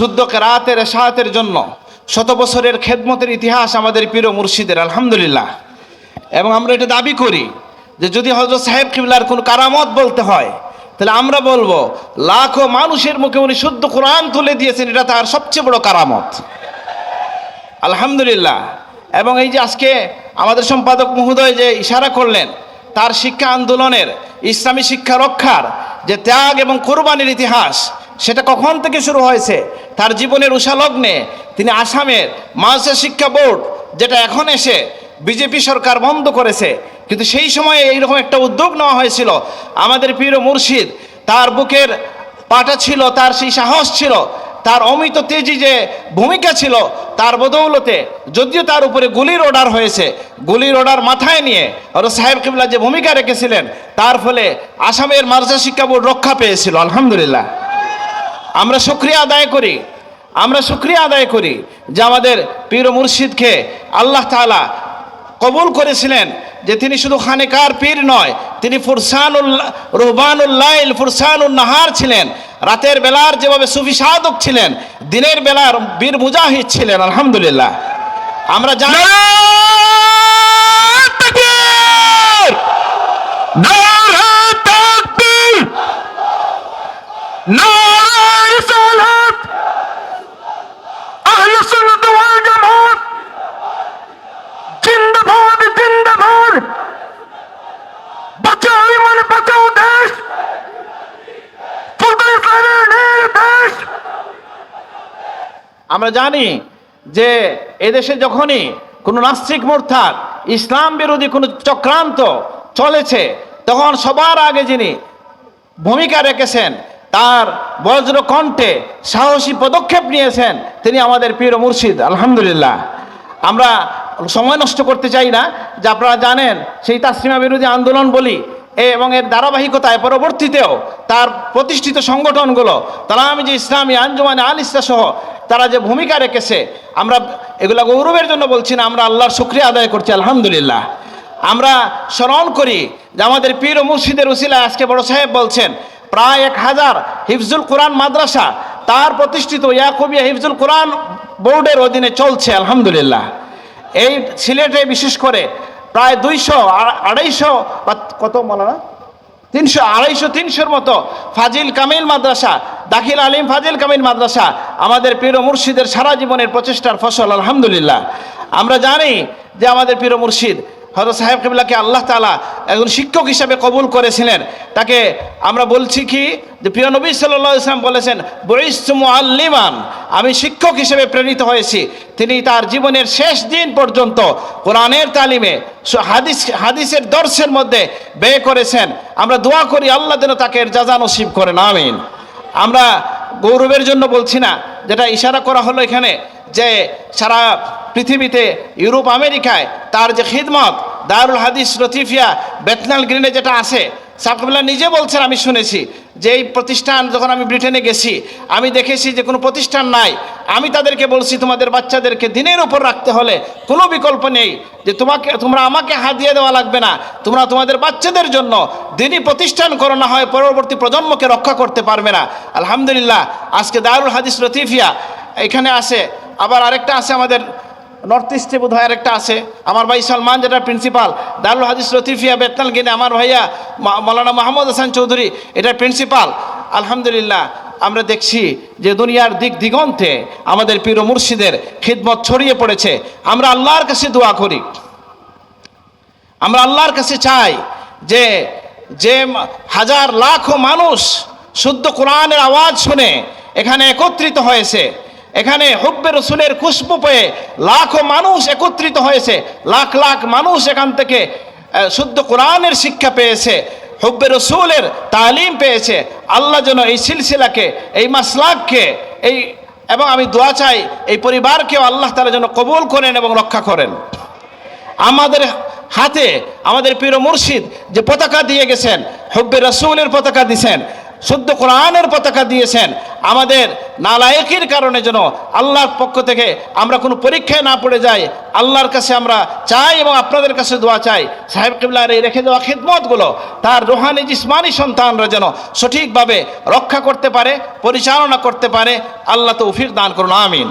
শুদ্ধ কেরাতের এশাহাতের জন্য শত বছরের খেদমতের ইতিহাস আমাদের প্রিয় মুর্শিদের, আলহামদুলিল্লাহ। এবং আমরা এটা দাবি করি যে যদি হজরত সাহেব কিবলার কোনো কারামত বলতে হয়, তাহলে আমরা বলব, লাখো মানুষের মুখে উনি শুদ্ধ কোরআন তুলে দিয়েছেন, এটা তার সবচেয়ে বড় কারামত। আলহামদুলিল্লাহ। এবং এই যে আজকে আমাদের সম্পাদক মহোদয় যে ইশারা করলেন, তার শিক্ষা আন্দোলনের, ইসলামী শিক্ষা রক্ষার যে ত্যাগ এবং কোরবানির ইতিহাস, সেটা কখন থেকে শুরু হয়েছে? তার জীবনের উষালগ্নে তিনি আসামের মাদ্রাসা শিক্ষা বোর্ড, যেটা এখন এসে বিজেপি সরকার বন্ধ করেছে। কিন্তু সেই সময়ে এইরকম একটা উদ্যোগ নেওয়া হয়েছিল। আমাদের প্রিয় মুর্শিদ, তার বুকের পাটা ছিল, তার সেই সাহস ছিল, তার অমিত তেজি যে ভূমিকা ছিল, তার বদৌলতে যদিও তার উপরে গুলির অর্ডার হয়েছে, গুলির অর্ডার মাথায় নিয়ে আর সাহেব কিবলা যে ভূমিকা রেখেছিলেন, তার ফলে আসামের মাদ্রাসা শিক্ষা বোর্ড রক্ষা পেয়েছিল, আলহামদুলিল্লাহ। আমরা শুক্রিয়া আদায় করি, আমরা শুক্রিয়া আদায় করি যে আমাদের পীর মুর্শিদকে আল্লাহ তাআলা কবুল করেছিলেন যে তিনি শুধু খানেকার পীর নয়, তিনি ফুরসানুল্লাহ রহবানুল্লাইল ফুরসানুল নাহার ছিলেন। রাতের বেলার যেভাবে সুফি সাধক ছিলেন, দিনের বেলার বীর মুজাহিদ ছিলেন, আলহামদুলিল্লাহ। আমরা জানি আমরা জানি যে এদেশে যখনই কোনো নাস্তিক মোর্থার ইসলাম বিরোধী কোনো চক্রান্ত চলেছে, তখন সবার আগে যিনি ভূমিকা রেখেছেন, তার বজ্র কণ্ঠে সাহসী পদক্ষেপ নিয়েছেন তিনি আমাদের প্রিয় মুর্শিদ, আলহামদুলিল্লাহ। আমরা সময় নষ্ট করতে চাই না, যে আপনারা জানেন সেই তাসলিমা বিরোধী আন্দোলন বলি এবং এর ধারাবাহিকতায় পরবর্তীতেও তার প্রতিষ্ঠিত সংগঠনগুলো তালামি যে ইসলামী, আঞ্জুমানে আল ইসলা সহ তারা যে ভূমিকা রেখেছে, আমরা এগুলা গৌরবের জন্য বলছি না, আমরা আল্লাহর শুক্রিয়া আদায় করছি, আলহামদুলিল্লাহ। আমরা স্মরণ করি যে আমাদের পীর ও মুর্শিদের উসিলায় আজকে বড় সাহেব বলছেন, প্রায় এক হাজার হিফজুল কোরআন মাদ্রাসা তার প্রতিষ্ঠিত ইয়াকুবিয়া হিফজুল কোরআন বোর্ডের অধীনে চলছে, আলহামদুলিল্লাহ। এই সিলেটে বিশেষ করে প্রায় দুইশো আড়াইশো কত মৌলানা তিনশো, আড়াইশো, তিনশোর মতো ফাজিল কামিল মাদ্রাসা দাখিল আলিম ফাজিল কামিল মাদ্রাসা, আমাদের পীর মুর্শিদের সারা জীবনের প্রচেষ্টার ফসল, আলহামদুলিল্লাহ। আমরা জানি যে আমাদের পীর মুর্শিদ হজরত সাহেব কিবলাকে আল্লাহ তালা একজন শিক্ষক হিসাবে কবুল করেছিলেন। তাকে আমরা বলছি কি যে, প্রিয় নবী সাল্লাহ ইসলাম বলেছেন বরিসমু আল্লিমান আমি শিক্ষক হিসেবে প্রেরিত হয়েছি। তিনি তার জীবনের শেষ দিন পর্যন্ত কোরআনের তালিমে হাদিস, হাদিসের দর্শের মধ্যে ব্যয় করেছেন। আমরা দোয়া করি আল্লাহ যেন তাকে যাজা নসিব করেন, আমিন। আমরা গৌরবের জন্য বলছি না, যেটা ইশারা করা হলো এখানে যে সারা পৃথিবীতে ইউরোপ, আমেরিকায় তার যে খিদমত, দারুল হাদিস রতিফিয়া বেতনাল গ্রিনে যেটা আছে, সাকিবুল্লাহ নিজে বলছেন, আমি শুনেছি যে এই প্রতিষ্ঠান যখন আমি ব্রিটেনে গেছি, আমি দেখেছি যে কোনো প্রতিষ্ঠান নাই, আমি তাদেরকে বলছি, তোমাদের বাচ্চাদেরকে দিনের উপর রাখতে হলে কোনো বিকল্প নেই, যে তোমাকে, তোমরা আমাকে হাত দিয়ে দেওয়া লাগবে না তোমরা তোমাদের বাচ্চাদের জন্য দিনই প্রতিষ্ঠান করো, না হয় পরবর্তী প্রজন্মকে রক্ষা করতে পারবে না। আলহামদুলিল্লাহ, আজকে দারুল হাদিস লতিফিয়া এখানে আছে আবার আরেকটা আছে আমাদের নর্থ ইস্টে বোধ হয় আরেকটা আছে। আমার ভাই সালমান যেটা প্রিন্সিপাল দারুল হাদিস লতিফিয়া বেতনাল গিনে আমার ভাইয়া মৌলানা মাহমুদ হাসান চৌধুরী, এটা প্রিন্সিপাল আলহামদুলিল্লাহ, আমরা দেখছি যে দুনিয়ার দিক দিগন্তে আমাদের পীর মুর্শিদের খিদমত ছড়িয়ে পড়েছে। আমরা আল্লাহর কাছে দোয়া করি। আমরা আল্লাহর কাছে চাই যে যে হাজার লাখো মানুষ শুদ্ধ কোরআনের আওয়াজ শুনে এখানে একত্রিত হয়েছে। এখানে হুব্বে রসুলের খুশবু পেয়ে লাখো মানুষ একত্রিত হয়েছে। লাখ লাখ মানুষ এখান থেকে শুদ্ধ কোরআনের শিক্ষা পেয়েছে, হুব্বে রসুলের তালিম পেয়েছে। আল্লাহ যেন এই সিলসিলাকে, এই মাসলাককে, এই, এবং আমি দোয়া চাই এই পরিবারকেও আল্লাহ তালা যেন কবুল করেন এবং রক্ষা করেন। আমাদের হাতে আমাদের পীর মুর্শিদ যে পতাকা দিয়ে গেছেন, হব্বে রসুলের পতাকা দিয়েছেন শুদ্ধ কোরআনের পতাকা দিয়েছেন, আমাদের নালায়কের কারণে যেন আল্লাহর পক্ষ থেকে আমরা কোনো পরীক্ষায় না পড়ে যাই, আল্লাহর কাছে আমরা চাই এবং আপনাদের কাছে দোয়া চাই। সাহেব কিবলার এই রেখে দেওয়া খিদমতগুলো, তার রোহানি জিসমানি সন্তানরা যেন সঠিকভাবে রক্ষা করতে পারে, পরিচালনা করতে পারে, আল্লাহ তৌফিক দান করুন, আমিন।